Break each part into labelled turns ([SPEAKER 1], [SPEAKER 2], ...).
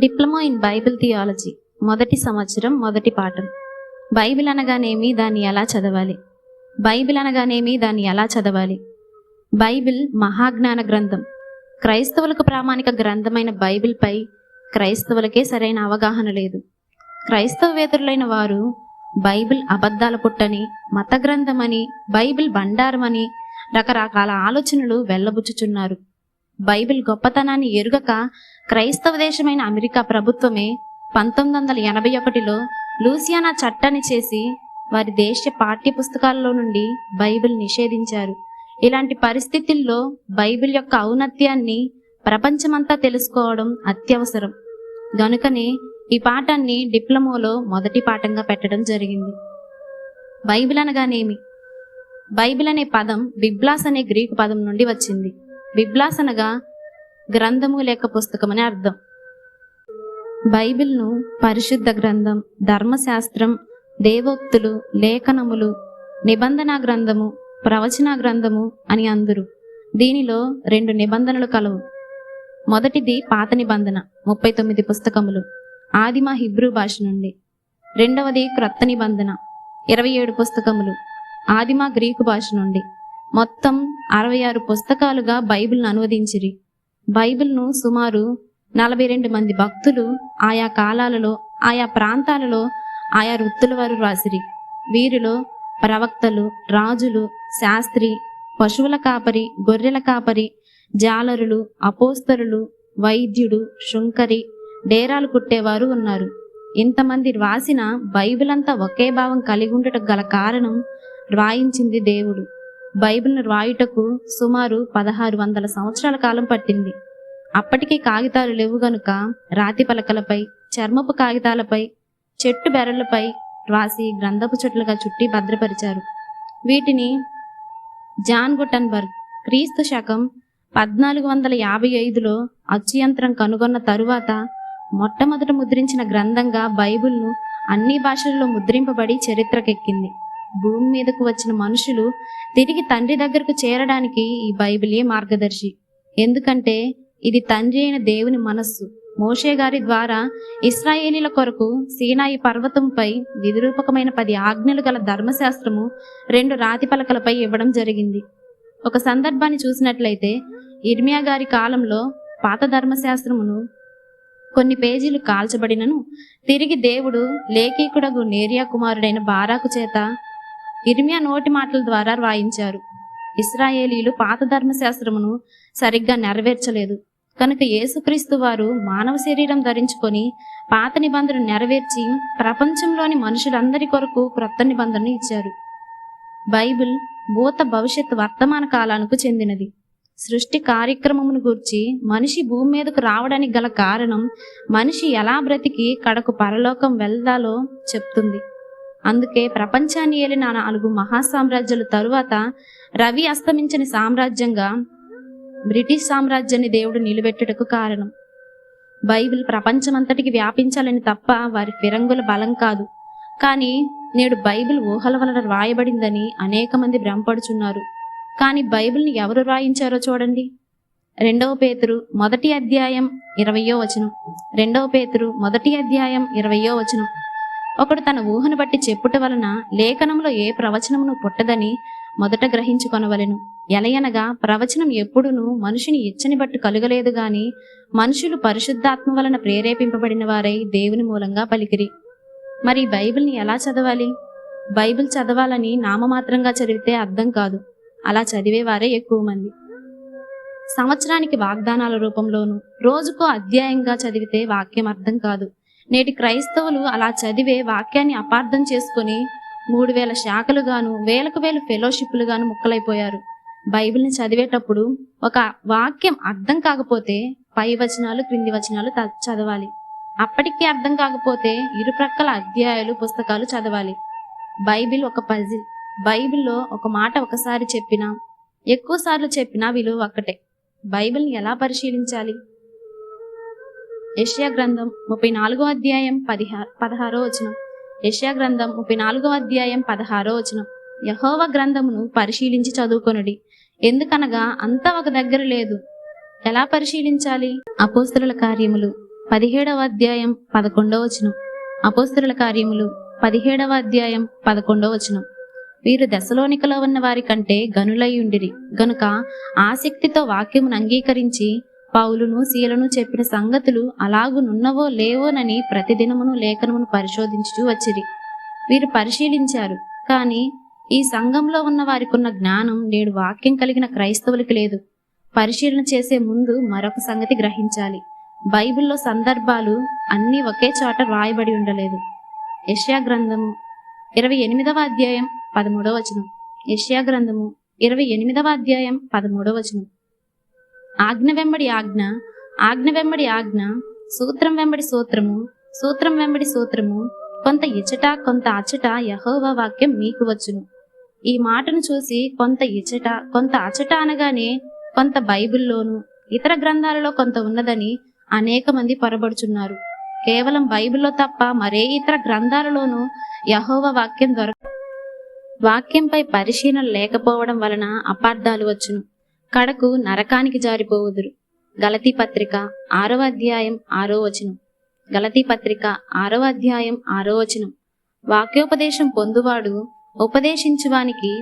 [SPEAKER 1] Diploma in Bible theology మొదటి సంవత్సరం మొదటి పాఠం. బైబిల్ అనగానేమి? దాన్ని ఎలా చదవాలి? బైబిల్ అనగానేమి? దాన్ని ఎలా చదవాలి? బైబిల్ మహాజ్ఞాన గ్రంథం. క్రైస్తవులకు ప్రామాణిక గ్రంథమైన బైబిల్పై క్రైస్తవులకే సరైన అవగాహన లేదు. క్రైస్తవవేతరులైన వారు బైబిల్ అబద్ధాల పుట్టని మత గ్రంథమని బైబిల్ బండారమని రకరకాల ఆలోచనలు వెళ్ళబుచ్చుచున్నారు బైబిల్ గొప్పతనాన్ని ఎరుగక క్రైస్తవ దేశమైన అమెరికా ప్రభుత్వమే పంతొమ్మిది వందల ఎనభై ఒకటిలో లూసియానా చట్టాన్ని చేసి వారి దేశ పాఠ్య పుస్తకాల్లో నుండి బైబిల్ నిషేధించారు. ఇలాంటి పరిస్థితుల్లో బైబిల్ యొక్క ఔన్నత్యాన్ని ప్రపంచమంతా తెలుసుకోవడం అత్యవసరం. గనుకనే ఈ పాఠాన్ని డిప్లొమోలో మొదటి పాఠంగా పెట్టడం జరిగింది. బైబిల్ అనగానేమి? బైబిల్ అనే పదం బిబ్లాస్ అనే గ్రీకు పదం నుండి వచ్చింది. బిబ్లాస్ అనగా గ్రంథము లేక పుస్తకం అని అర్థం. బైబిల్ను పరిశుద్ధ గ్రంథం ధర్మశాస్త్రం దేవోక్తులు లేఖనములు నిబంధన గ్రంథము ప్రవచన గ్రంథము అని అందురు. దీనిలో రెండు నిబంధనలు కలవు. మొదటిది పాత నిబంధన ముప్పై తొమ్మిది పుస్తకములు ఆదిమ హిబ్రూ భాష నుండి. రెండవది క్రొత్త నిబంధన ఇరవై ఏడు పుస్తకములు ఆదిమ గ్రీకు భాష నుండి. మొత్తం అరవై ఆరు పుస్తకాలుగా బైబిల్ను అనువదించిరి. బైబిల్ను సుమారు నలభై రెండు మంది భక్తులు ఆయా కాలాలలో ఆయా ప్రాంతాలలో ఆయా వృత్తుల వారు రాసిరి. వీరిలో ప్రవక్తలు రాజులు శాస్త్రి పశువుల కాపరి గొర్రెల కాపరి జాలరులు అపోస్తరులు వైద్యుడు శుంకరి డేరాలు కుట్టేవారు ఉన్నారు. ఇంతమంది రాసిన బైబిల్ అంతా ఒకే భావం కలిగి ఉండటం గల కారణం రాయించింది దేవుడు. బైబిల్ను రాయుటకు సుమారు పదహారు వందల సంవత్సరాల కాలం పట్టింది. అప్పటికి కాగితాలు లేవు గనుక రాతి పలకలపై చర్మపు కాగితాలపై చెట్టు బెరళ్ళపై రాసి గ్రంథపు చెట్లుగా చుట్టి భద్రపరిచారు. వీటిని జాన్ గుటన్బర్గ్ క్రీస్తు శకం పద్నాలుగు వందల యాభై ఐదులో అచ్చు యంత్రం కనుగొన్న తరువాత మొట్టమొదట ముద్రించిన గ్రంథంగా బైబిల్ను అన్ని భాషల్లో ముద్రింపబడి చరిత్రకెక్కింది. భూమి మీదకు వచ్చిన మనుషులు తిరిగి తండ్రి దగ్గరకు చేరడానికి ఈ బైబిలే మార్గదర్శి. ఎందుకంటే ఇది తండ్రి అయిన దేవుని మనస్సు. మోషే గారి ద్వారా ఇస్రాయేలీల కొరకు సీనాయి పర్వతంపై విధిరూపకమైన పది ఆజ్ఞలు గల ధర్మశాస్త్రము రెండు రాతి పలకలపై ఇవ్వడం జరిగింది. ఒక సందర్భాన్ని చూసినట్లయితే ఇర్మియా గారి కాలంలో పాత ధర్మశాస్త్రమును కొన్ని పేజీలు కాల్చబడినను తిరిగి దేవుడు లేఖీకుడగు నేరియా కుమారుడైన బారాకు చేత ఇర్మియా నోటి మాటల ద్వారా వాయించారు ఇస్రాయేలీలు పాత ధర్మశాస్త్రమును సరిగ్గా నెరవేర్చలేదు. కనుక యేసుక్రీస్తు వారు మానవ శరీరం ధరించుకొని పాత నిబంధన నెరవేర్చి ప్రపంచంలోని మనుషులందరి కొరకు క్రొత్త నిబంధనను ఇచ్చారు. బైబిల్ భూత భవిష్యత్ వర్తమాన కాలానికి చెందినది. సృష్టి కార్యక్రమమును గూర్చి మనిషి భూమి మీదకు రావడానికి గల కారణం మనిషి ఎలా బ్రతికి కడకు పరలోకం వెళ్దాలో చెప్తుంది. అందుకే ప్రపంచాన్ని ఏలిన నాలుగు మహాసామ్రాజ్యాల తరువాత రవి అస్తమించని సామ్రాజ్యంగా బ్రిటిష్ సామ్రాజ్యాన్ని దేవుడు నిలబెట్టుటకు కారణం. బైబిల్ ప్రపంచమంతటికి వ్యాపించాలని తప్ప వారి ఫిరంగుల బలం కాదు. కానీ నేడు బైబిల్ ఊహల వలన రాయబడిందని అనేక మంది భ్రమపడుచున్నారు. కానీ బైబిల్ని ఎవరు రాయించారో చూడండి. రెండవ పేతురు మొదటి అధ్యాయం ఇరవయో వచనం. రెండవ పేతురు మొదటి అధ్యాయం ఇరవయో వచనం. ఒకడు తన ఊహను బట్టి చెప్పుట వలన లేఖనంలో ఏ ప్రవచనమును పుట్టదని మొదట గ్రహించుకొనవలెను. ఎలయనగా ప్రవచనం ఎప్పుడును మనుషుని ఇచ్చని బట్టు కలుగలేదు గాని మనుషులు పరిశుద్ధాత్మ వలన ప్రేరేపింపబడిన వారై దేవుని మూలంగా పలికిరి. మరి బైబిల్ని ఎలా చదవాలి? బైబిల్ చదవాలని నామమాత్రంగా చదివితే అర్థం కాదు. అలా చదివేవారే ఎక్కువ మంది. సంవత్సరానికి వాగ్దానాల రూపంలోను రోజుకో అధ్యాయంగా చదివితే వాక్యం అర్థం కాదు. నేటి క్రైస్తవులు అలా చదివే వాక్యాన్ని అపార్థం చేసుకుని మూడు వేల శాఖలుగాను వేలకు వేలు ఫెలోషిప్లుగాను ముక్కలైపోయారు. బైబిల్ని చదివేటప్పుడు ఒక వాక్యం అర్థం కాకపోతే పై వచనాలు క్రింది వచనాలు చదవాలి. అప్పటికీ అర్థం కాకపోతే ఇరుప్రక్కల అధ్యాయాలు పుస్తకాలు చదవాలి. బైబిల్ ఒక పజిల్ బైబిల్లో ఒక మాట ఒకసారి చెప్పినా ఎక్కువ సార్లు చెప్పినా విలువ ఒక్కటే. బైబిల్ని ఎలా పరిశీలించాలి? ఏషియా గ్రంథం ముప్పై నాలుగో అధ్యాయం పదిహా పదహారో వచనం. యెషయా గ్రంథం ముప్పై నాలుగో అధ్యాయం పదహారో వచనం. యహోవ గ్రంథమును పరిశీలించి చదువుకొనుడి. ఎందుకనగా అంతా ఒక దగ్గర లేదు. ఎలా పరిశీలించాలి? అపోస్తుల కార్యములు పదిహేడవ అధ్యాయం పదకొండవ వచనం. అపోస్తుల కార్యములు పదిహేడవ అధ్యాయం పదకొండవ వచనం. వీరు దశలోనికలో ఉన్న వారి కంటే గనులై ఉండిరి. గనుక ఆసక్తితో వాక్యమును అంగీకరించి పౌలును శీలను చెప్పిన సంగతులు అలాగునున్నవో లేవోనని ప్రతిదినమును లేఖనమును పరిశోధించుచూ వచ్చిరి. వీరు పరిశీలించారు. కానీ ఈ సంఘంలో ఉన్న వారికున్న జ్ఞానం నేడు వాక్యం కలిగిన క్రైస్తవులకు లేదు. పరిశీలన చేసే ముందు మరొక సంగతి గ్రహించాలి. బైబిల్లో సందర్భాలు అన్నీ ఒకే చోట రాయబడి ఉండలేదు. యష్యా గ్రంథము ఇరవై ఎనిమిదవ అధ్యాయం పదమూడవ వచనం. యష్యా గ్రంథము ఇరవై ఎనిమిదవ అధ్యాయం పదమూడవ వచనం. ఆజ్ఞ వెంబడి ఆజ్ఞ ఆజ్ఞ వెంబడి ఆజ్ఞ సూత్రం వెంబడి సూత్రము సూత్రం వెంబడి సూత్రము కొంత ఇచ్చట కొంత అచ్చట యహోవా వాక్యం మీకు వచ్చును. ఈ మాటను చూసి కొంత ఇచ్చట కొంత అచ్చట అనగానే కొంత బైబిల్లోను ఇతర గ్రంథాలలో కొంత ఉన్నదని అనేక మంది పొరబడుచున్నారు. కేవలం బైబిల్లో తప్ప మరే ఇతర గ్రంథాలలోనూ యహోవ వాక్యం దొరక వాక్యంపై పరిశీలన లేకపోవడం వలన అపార్థాలు వచ్చును. కడకు నరకానికి జారిపోవుదురు. గలతీ పత్రిక ఆరో అధ్యాయం ఆరో వచనం. గలతీ పత్రిక ఆరో అధ్యాయం ఆరో వచనం. వాక్యోపదేశం పొందువాడు ఉపదేశించువానికి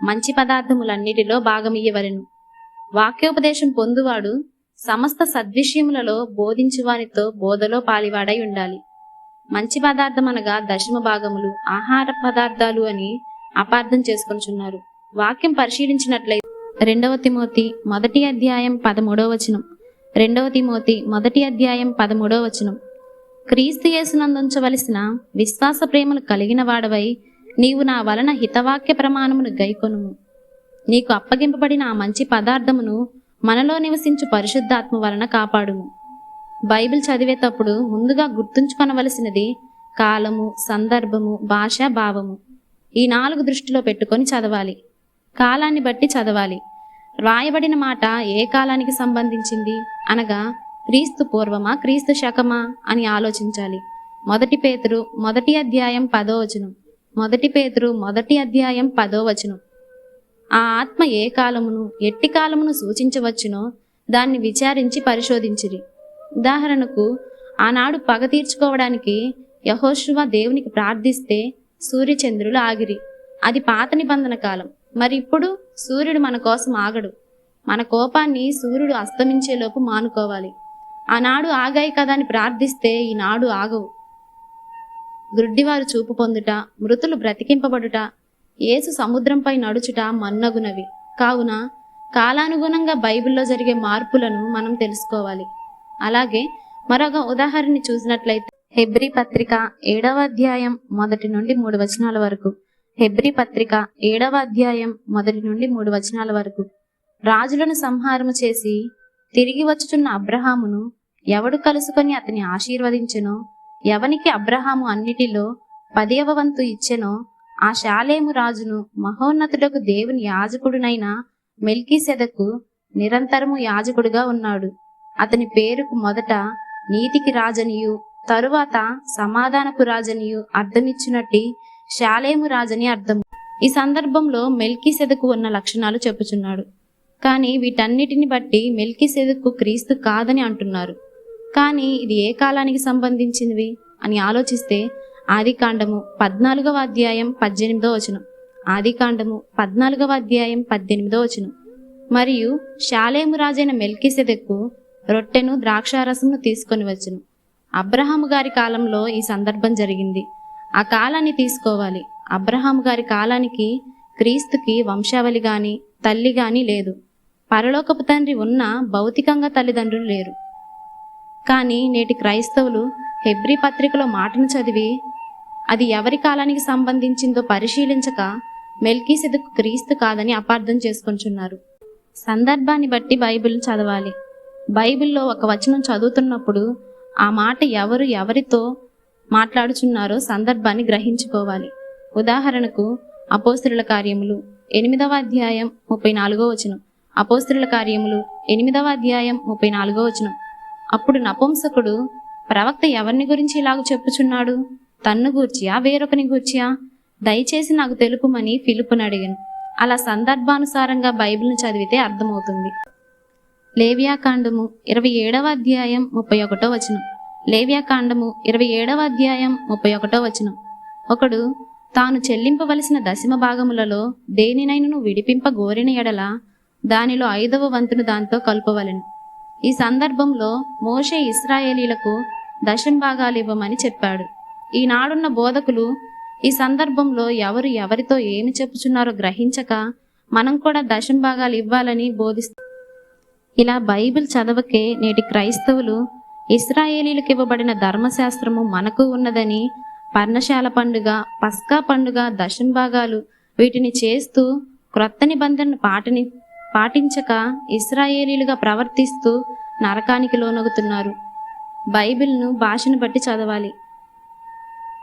[SPEAKER 1] మంచి పదార్థములన్నిటిలో భాగమియ్యవలను వాక్యోపదేశం పొందువాడు సమస్త సద్విషయములలో బోధించువానితో బోధలో పాలివాడై ఉండాలి. మంచి పదార్థం అనగా దశమ భాగములు ఆహార పదార్థాలు అని అపార్థం చేసుకొనిచున్నారు. వాక్యం పరిశీలించినట్లయితే రెండవ తిమోతి మొదటి అధ్యాయం పదమూడవ వచనం. రెండవ తిమోతి మొదటి అధ్యాయం పదమూడవ వచనం. క్రీస్తు యేసునందుంచవలసిన విశ్వాస ప్రేమను కలిగిన వాడవై నీవు నా వలన హితవాక్య ప్రమాణమును గైకొనుము. నీకు అప్పగింపబడిన ఆ మంచి పదార్థమును మనలో నివసించు పరిశుద్ధాత్మ వలన కాపాడుము. బైబిల్ చదివేటప్పుడు ముందుగా గుర్తుంచుకొనవలసినది కాలము సందర్భము భాష భావము. ఈ నాలుగు దృష్టిలో పెట్టుకొని చదవాలి. కాలాన్ని బట్టి చదవాలి. రాయబడిన మాట ఏ కాలానికి సంబంధించింది? అనగా క్రీస్తు పూర్వమా క్రీస్తు శకమా అని ఆలోచించాలి. మొదటి పేతురు మొదటి అధ్యాయం పదో వచనం. మొదటి పేతురు మొదటి అధ్యాయం పదో వచనం. ఆ ఆత్మ ఏ కాలమును ఎట్టి కాలమును సూచించవచ్చునో దాన్ని విచారించి పరిశోధించిరి. ఉదాహరణకు ఆనాడు పగ తీర్చుకోవడానికి యహోశువ దేవునికి ప్రార్థిస్తే సూర్యచంద్రులు ఆగిరి. అది పాత నిబంధన కాలం. మరి ఇప్పుడు సూర్యుడు మన కోసం ఆగడు. మన కోపాన్ని సూర్యుడు అస్తమించేలోపు మానుకోవాలి. ఆనాడు ఆగాయి కదా అని ప్రార్థిస్తే ఈనాడు ఆగవు. గ్రుడ్డివారు చూపు పొందుట మృతులు బ్రతికింపబడుట ఏసు సముద్రంపై నడుచుట మన్నగునవి. కావున కాలానుగుణంగా బైబిల్లో జరిగే మార్పులను మనం తెలుసుకోవాలి. అలాగే మరొక ఉదాహరణ చూసినట్లయితే హెబ్రి పత్రిక ఏడవ అధ్యాయం మొదటి నుండి మూడు వచనాల వరకు. హెబ్రి పత్రిక ఏడవ అధ్యాయం మొదటి నుండి మూడు వచనాల వరకు. రాజులను సంహారము చేసి తిరిగి వచ్చుచున్న అబ్రహామును ఎవడు కలుసుకొని అతని ఆశీర్వదించెనో ఎవనికి అబ్రహాము అన్నిటిలో పదియవ వంతు ఇచ్చెనో ఆ శాలేము రాజును మహోన్నతుడకు దేవుని యాజకుడునైన మెల్కీసెదకు నిరంతరము యాజకుడుగా ఉన్నాడు. అతని పేరుకు మొదట నీతికి రాజనియు తరువాత సమాధానపు రాజనియు అర్థమిచ్చినట్టి శాలేము రాజని అర్థం. ఈ సందర్భంలో మెల్కీసెదకు ఉన్న లక్షణాలు చెప్పుచున్నాడు. కానీ వీటన్నిటిని బట్టి మెల్కీసెదకు క్రీస్తు కాదని అంటున్నారు. కానీ ఇది ఏ కాలానికి సంబంధించినవి అని ఆలోచిస్తే ఆదికాండము పద్నాలుగవ అధ్యాయం పద్దెనిమిదో వచనం. ఆదికాండము పద్నాలుగవ అధ్యాయం పద్దెనిమిదో వచనం. మరియు శాలేము రాజైన మెల్కిసెదెక్కు రొట్టెను ద్రాక్షారసమును తీసుకొని వచ్చును. అబ్రహాము గారి కాలంలో ఈ సందర్భం జరిగింది. ఆ కాలాన్ని తీసుకోవాలి. అబ్రహాం గారి కాలానికి క్రీస్తుకి వంశావళి గాని తల్లి గాని లేదు. పరలోకపు తండ్రి ఉన్న భౌతికంగా తల్లిదండ్రులు లేరు. కానీ నేటి క్రైస్తవులు హెబ్రి పత్రికలో మాటను చదివి అది ఎవరి కాలానికి సంబంధించిందో పరిశీలించక మెల్కీసెదకు క్రీస్తు కాదని అపార్థం చేసుకుంటున్నారు సందర్భాన్ని బట్టి బైబిల్ చదవాలి. బైబిల్లో ఒక వచనం చదువుతున్నప్పుడు ఆ మాట ఎవరు ఎవరితో మాట్లాడుచున్నారో సందర్భాన్ని గ్రహించుకోవాలి. ఉదాహరణకు అపోస్తుల కార్యములు ఎనిమిదవ అధ్యాయం ముప్పై నాలుగో వచనం. అపోస్తుల కార్యములు ఎనిమిదవ అధ్యాయం ముప్పై నాలుగో వచనం. అప్పుడు నపుంసకుడు ప్రవక్త ఎవరిని గురించి ఇలాగ చెప్పుచున్నాడు? తన్ను గూర్చియా? వేరొకని గూర్చియా? దయచేసి నాకు తెలుపుమని ఫిలిపుని అడిగాను. అలా సందర్భానుసారంగా బైబిల్ని చదివితే అర్థమవుతుంది. లేవియాకాండము ఇరవై ఏడవ అధ్యాయం ముప్పై ఒకటో వచనం. లేవ్యాకాండము ఇరవై ఏడవ అధ్యాయం ముప్పై ఒకటో వచనం. ఒకడు తాను చెల్లింపవలసిన దశమ భాగములలో దేనినైనను విడిపింప గోరిన ఎడల దానిలో ఐదవ వంతును దాంతో కలుపవలెను. ఈ సందర్భంలో మోషే ఇస్రాయేలీలకు దశం భాగాలు ఇవ్వమని చెప్పాడు. ఈనాడున్న బోధకులు ఈ సందర్భంలో ఎవరు ఎవరితో ఏమి చెప్పుచున్నారో గ్రహించక మనం కూడా దశం భాగాలు ఇవ్వాలని బోధిస్తారు ఇలా బైబిల్ చదవకే నేటి క్రైస్తవులు ఇస్రాయేలీలకు ఇవ్వబడిన ధర్మశాస్త్రము మనకు ఉన్నదని పర్ణశాల పండుగ పస్కా పండుగ దశంభాగాలు వీటిని చేస్తూ క్రొత్త నిబంధన పాటిని పాటించక ఇస్రాయేలీలుగా ప్రవర్తిస్తూ నరకానికి లోనగుతున్నారు. బైబిల్ను భాషను బట్టి చదవాలి.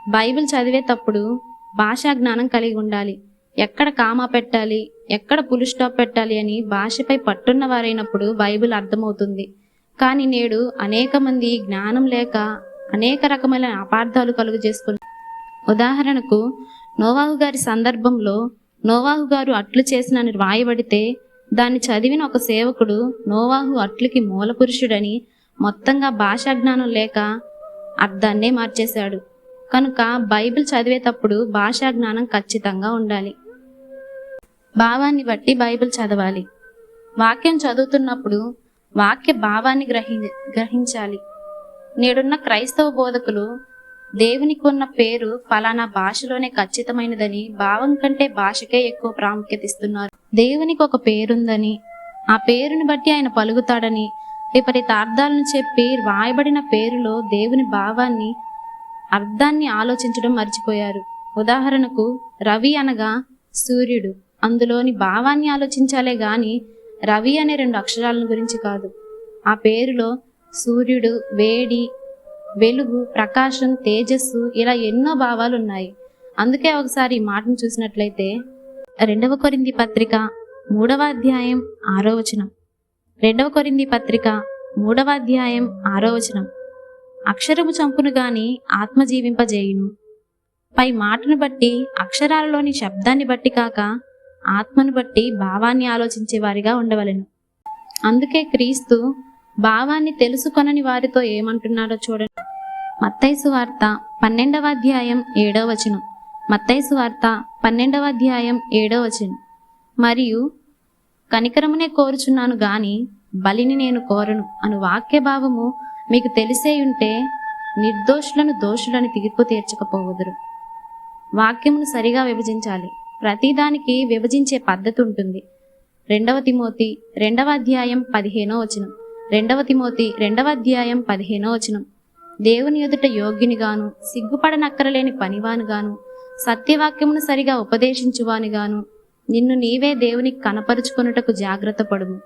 [SPEAKER 1] బైబిల్ చదివేటప్పుడు భాషా జ్ఞానం కలిగి ఉండాలి. ఎక్కడ కామా పెట్టాలి ఎక్కడ పులు స్టాప్ పెట్టాలి అని భాషపై పట్టున్న వారైనప్పుడు బైబిల్ అర్థమవుతుంది. కానీ నేడు అనేక మంది జ్ఞానం లేక అనేక రకమైన అపార్థాలు కలుగు చేసుకుని ఉదాహరణకు నోవాహు గారి సందర్భంలో నోవాహు గారు అట్లు చేసినని వ్రాయబడితే దాన్ని చదివిన ఒక సేవకుడు నోవాహు అట్లుకి మూల పురుషుడని మొత్తంగా భాషా జ్ఞానం లేక అర్థాన్నే మార్చేశాడు. కనుక బైబిల్ చదివేటప్పుడు భాషా జ్ఞానం ఖచ్చితంగా ఉండాలి. భావాన్ని బట్టి బైబిల్ చదవాలి. వాక్యం చదువుతున్నప్పుడు వాక్య భావాన్ని గ్రహి గ్రహించాలి. నేడున్న క్రైస్తవ బోధకులు దేవునికి ఉన్న పేరు ఫలానా భాషలోనే ఖచ్చితమైనదని భావం కంటే భాషకే ఎక్కువ ప్రాముఖ్యత ఇస్తున్నారు. దేవునికి ఒక పేరుందని ఆ పేరుని బట్టి ఆయన పలుకుతాడని విపరీత అర్థాలను చెప్పి రాయబడిన పేరులో దేవుని భావాన్ని అర్థాన్ని ఆలోచించడం మర్చిపోయారు. ఉదాహరణకు రవి అనగా సూర్యుడు. అందులోని భావాన్ని ఆలోచించాలే గాని రవి అనే రెండు అక్షరాలను గురించి కాదు. ఆ పేరులో సూర్యుడు వేడి వెలుగు ప్రకాశం తేజస్సు ఇలా ఎన్నో భావాలు ఉన్నాయి అందుకే ఒకసారి ఈ మాటను చూసినట్లయితే రెండవ కొరింది పత్రిక మూడవ అధ్యాయం ఆరో వచనం. రెండవ కొరింది పత్రిక మూడవ అధ్యాయం ఆరో వచనం. అక్షరము చంపును గాని ఆత్మ జీవింపజేయును పై మాటను బట్టి అక్షరాలలోని శబ్దాన్ని బట్టి కాక ఆత్మను బట్టి భావాన్ని ఆలోచించే వారిగా ఉండవలెను. అందుకే క్రీస్తు భావాన్ని తెలుసుకొనని వారితో ఏమంటున్నాడో చూడండి. మత్తైసు వార్త పన్నెండవ అధ్యాయం ఏడవ వచనం. మత్తైసు వార్త పన్నెండవ అధ్యాయం ఏడవ వచనం. మరియు కనికరమునే కోరుచున్నాను గాని బలిని నేను కోరను అను వాక్య భావము మీకు తెలిసే ఉంటే నిర్దోషులను దోషులను తీర్పు తీర్చకపోవదురు. వాక్యమును సరిగా విభజించాలి. ప్రతిదానికి విభజించే పద్ధతి ఉంటుంది. రెండవ తిమోతి రెండవ అధ్యాయం పదిహేనో వచనం. రెండవ తిమోతి రెండవ అధ్యాయం పదిహేనో వచనం. దేవుని ఎదుట యోగ్యునిగాను సిగ్గుపడనక్కరలేని పనివానుగాను సత్యవాక్యమును సరిగా ఉపదేశించువానిగాను నిన్ను నీవే దేవునికి కనపరుచుకొనుటకు జాగ్రత్త పడుము.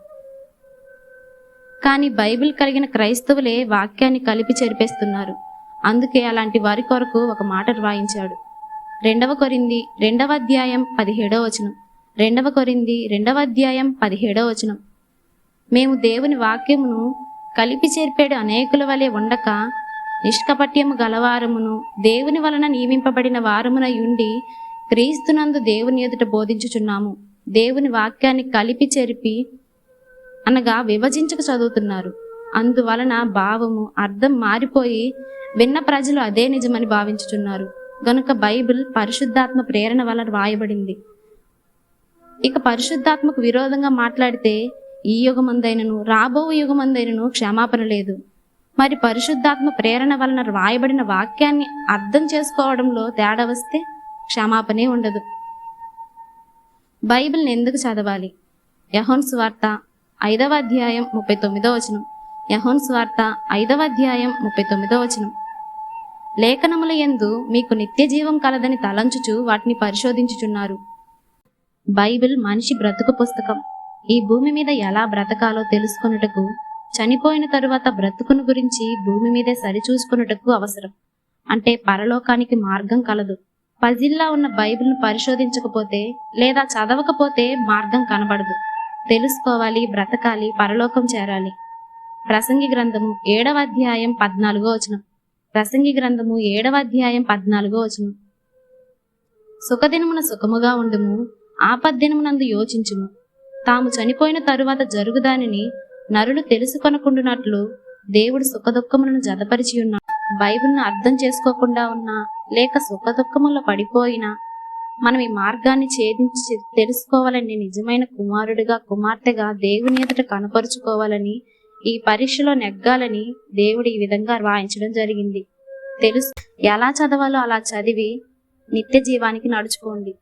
[SPEAKER 1] కానీ బైబిల్ కలిగిన క్రైస్తవులే వాక్యాన్ని కలిపి చెరిపేస్తున్నారు. అందుకే అలాంటి వారి కొరకు ఒక మాట రాయించాడు. రెండవ కొరింది రెండవ అధ్యాయం పదిహేడవ వచనం. రెండవ కొరింది రెండవ అధ్యాయం పదిహేడవ వచనం. మేము దేవుని వాక్యమును కలిపి చేర్పేడు అనేకుల వలె ఉండక నిష్కపట్యము గలవారమును దేవుని వలన నియమింపబడిన వారమున ఉండి క్రీస్తునందు దేవుని ఎదుట బోధించుచున్నాము. దేవుని వాక్యాన్ని కలిపి చెరిపి అనగా విభజించక చదువుతున్నారు. అందువలన భావము అర్థం మారిపోయి విన్న ప్రజలు అదే నిజమని భావించుచున్నారు. గనుక బైబిల్ పరిశుద్ధాత్మ ప్రేరణ వలన రాయబడింది. ఇక పరిశుద్ధాత్మకు విరోధంగా మాట్లాడితే ఈ యుగమందైనను రాబో యుగమందైనను క్షమాపణ లేదు. మరి పరిశుద్ధాత్మ ప్రేరణ వలన రాయబడిన వాక్యాన్ని అర్థం చేసుకోవడంలో తేడా వస్తే క్షమాపణే ఉండదు. బైబిల్ని ఎందుకు చదవాలి? యహోన్ స్వార్త ఐదవ అధ్యాయం ముప్పై తొమ్మిదో వచనం. యహోన్ స్వార్త ఐదవ అధ్యాయం ముప్పై తొమ్మిదో వచనం. లేఖనముల యందు మీకు నిత్య జీవం కలదని తలంచుచు వాటిని పరిశోధించుచున్నారు. బైబిల్ మనిషి బ్రతుకు పుస్తకం. ఈ భూమి మీద ఎలా బ్రతకాలో తెలుసుకొనుటకు చనిపోయిన తరువాత బ్రతుకును గురించి భూమి మీదే సరిచూసుకున్నటకు అవసరం. అంటే పరలోకానికి మార్గం కలదు. పజిల్లా ఉన్న బైబిల్ను పరిశోధించకపోతే లేదా చదవకపోతే మార్గం కనబడదు. తెలుసుకోవాలి బ్రతకాలి పరలోకం చేరాలి. ప్రసంగి గ్రంథము ఏడవ అధ్యాయం పద్నాలుగో వచనం. ప్రసంగి గ్రంథము ఏడవ అధ్యాయం పద్నాలుగో వచనం. సుఖదినమున సుఖముగా ఉండుము ఆపద్దినమునందు యోచించుము. తాము చనిపోయిన తరువాత జరుగుదానిని నరులు తెలుసుకొనకుండునట్లు దేవుడు సుఖదుఖములను జతపరిచి ఉన్నాడు బైబిల్ను అర్థం చేసుకోకుండా ఉన్నా లేక సుఖదుఖముల్లో పడిపోయినా మనం ఈ మార్గాన్ని ఛేదించి తెలుసుకోవాలని నిజమైన కుమారుడిగా కుమార్తెగా దేవుని ఎదుట కనపరుచుకోవాలని ఈ పరీక్షలో నెగ్గాలని దేవుడు ఈ విధంగా రాయించడం జరిగింది. తెలుసు. ఎలా చదవాలో అలా చదివి నిత్య జీవానికి నడుచుకోండి.